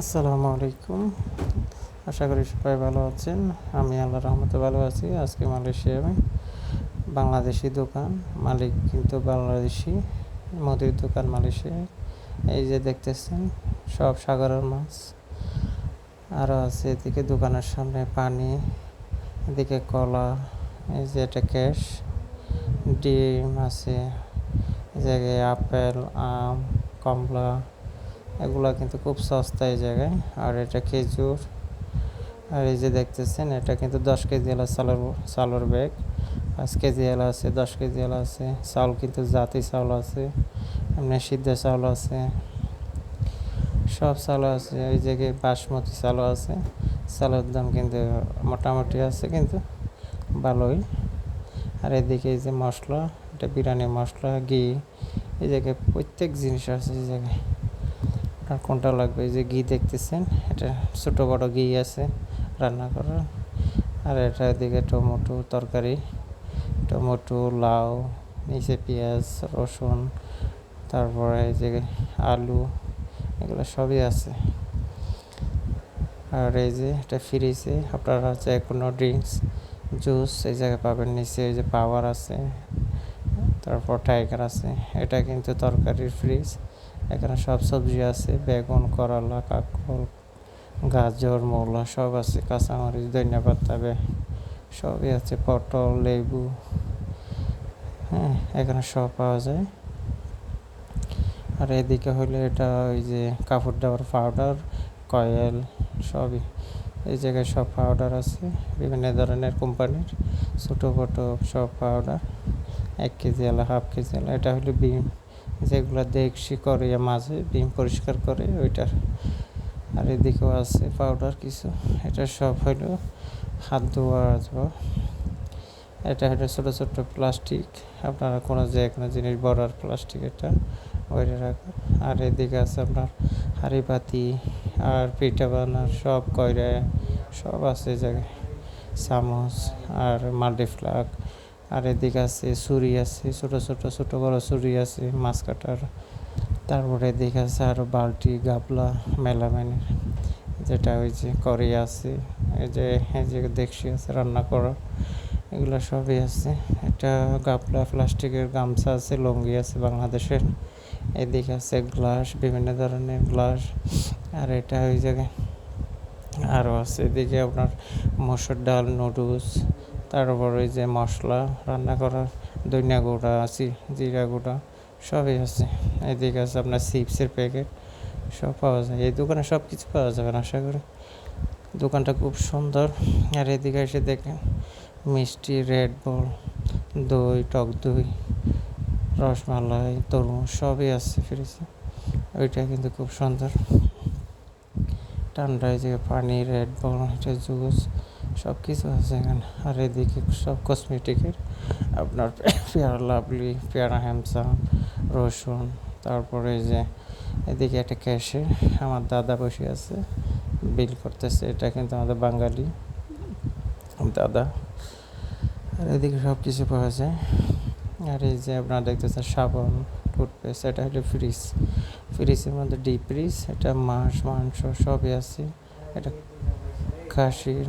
আসসালামু আলাইকুম। আশা করি সবাই ভালো আছেন। আমি আল্লাহ রহমতে ভালো আছি। আজকে মালয়েশিয়ায় বাংলাদেশি দোকান, মালিক কিন্তু বাংলাদেশি, মুদির দোকান মালয়েশিয়ায়। এই যে দেখতেছেন, সব সাগরের মাছ। আরও আছে এদিকে দোকানের সামনে পানি, এদিকে কলা, এই যে এটা ক্যাশ, ডিম আছে এই জায়গায় আপেল, আম, কমলা। এগুলা কিন্তু খুব সস্তা এই জায়গায়। আর এটা খেজুর। আর এই যে দেখতেছেন, এটা কিন্তু দশ কেজি এলা চালের চালের ব্যাগ। পাঁচ কেজি এলা আছে, দশ কেজি এলা আছে। চাউল কিন্তু জাতি চাউল আছে, এমনি সিদ্ধ চাউল আছে। সব চাউল আছে, ওই জায়গায় বাসমতি চালও আছে। চালের দাম কিন্তু মোটামুটি আছে, কিন্তু ভালোই। আর এদিকে এই যে মশলা, এটা বিরিয়ানি মশলা, ঘি, এই জায়গায় প্রত্যেক জিনিস আছে এই জায়গায়। আপনার কোনটা লাগবে? এই যে ঘি দেখতেছেন, এটা ছোটো বড়ো ঘি আছে, রান্না করার। আর এটা এদিকে টমেটো তরকারি, টমেটো, লাউ, নিচে পেঁয়াজ, রসুন, তারপরে এই যে আলু, এগুলো সবই আছে। আর এই যে এটা ফ্রিজে, আপনারা যে কোনো ড্রিঙ্কস, জুস এই জায়গায় পাবেন। নিচে এই যে পাওয়ার আছে, তারপর টাইগার আছে, এটা কিন্তু তরকারির ফ্রিজ। এখানে সব সবজি আছে, বেগুন, করলা কাকল গাজর, মূলা, সব আছে, কাঁচামরিচ, ধনিয়া পাতা সবই আছে, পটল, লেবু হ্যাঁ এখানে সব পাওয়া যায়। আর এদিকে হইলে এটা ওই যে কাপড় দেওয়ার পাউডার কয়েল, সবই। এই জায়গায় সব পাউডার আছে, বিভিন্ন ধরনের কোম্পানির ছোটো ফটো সব পাউডার এক কেজি আলা হাফ কেজি আলা, এটা হলো বিম যেগুলো দেখছি, করে মাঝে বিম পরিষ্কার করে, ওইটার। আর এদিকেও আছে পাউডার কিছু। এটা সব হইল হাত ধোয়া আসব এটা হলো ছোটো ছোটো প্লাস্টিক আপনারা কোনো যে কোনো জিনিস বড়ার প্লাস্টিক এটা ওইটা রাখার আর এদিকে আছে আপনার হাঁড়ি পাতি আর পিঠা বানার সব কয়রা সব আছে জায়গায়। চামচ আর মাল্টি ফ্লাগ আর এদিকে আছে ছুরি আছে, ছোট ছোট ছোট, বড় ছুরি আছে, মাছ কাটার। তারপরে এদিকে আছে আরও বালতি, গাবলা মেলামেনের যেটা ওই যে করি আছে, এই যে যে দেখছি আছে রান্না করা, এগুলো সবই আছে। এটা গাবলা, প্লাস্টিকের গামছা আছে, লুঙ্গি আছে বাংলাদেশের। এদিকে আছে গ্লাস, বিভিন্ন ধরনের গ্লাস, আর এটা ওই জায়গায়। আরও আছে এদিকে আপনার মসুর ডাল, নুডলস তারপর ওই যে মশলা রান্না করার ধনিয়া গুঁড়া আছে, জিরা গুঁড়া, সবই আছে। এদিকে আছে আপনার চিপসের প্যাকেট সব পাওয়া যায়। এই দোকানে সব কিছু পাওয়া যাবে আশা করি। দোকানটা খুব সুন্দর। আর এদিকে এসে দেখেন, মিষ্টি রেড বল দই, টক দই, রসমালাই, তরমুজ, সবই আছে ফ্রিজে ওইটা কিন্তু খুব সুন্দর। ঠান্ডা যে পানি রেড বল এটা জুস। সব কিছু আছে এখানে। আর এদিকে সব কসমেটিকের আপনার পেয়ারা লাভলি, পেয়ারা হ্যামসাম রসুন, তারপরে যে এদিকে একটা ক্যাশে আমার দাদা বসে আছে বিল করতেছে। এটা কিন্তু আমাদের বাঙালি দাদা। আর এদিকে সব কিছু পাওয়া যায়। আর এই যে আপনারা দেখতেছেন সাবান টুথপেস্ট এটা হলো ফ্রিজ ফ্রিজের মধ্যে ডিপ ফ্রিজ এটা মাছ, মাংস সবই আছে। এটা খাসির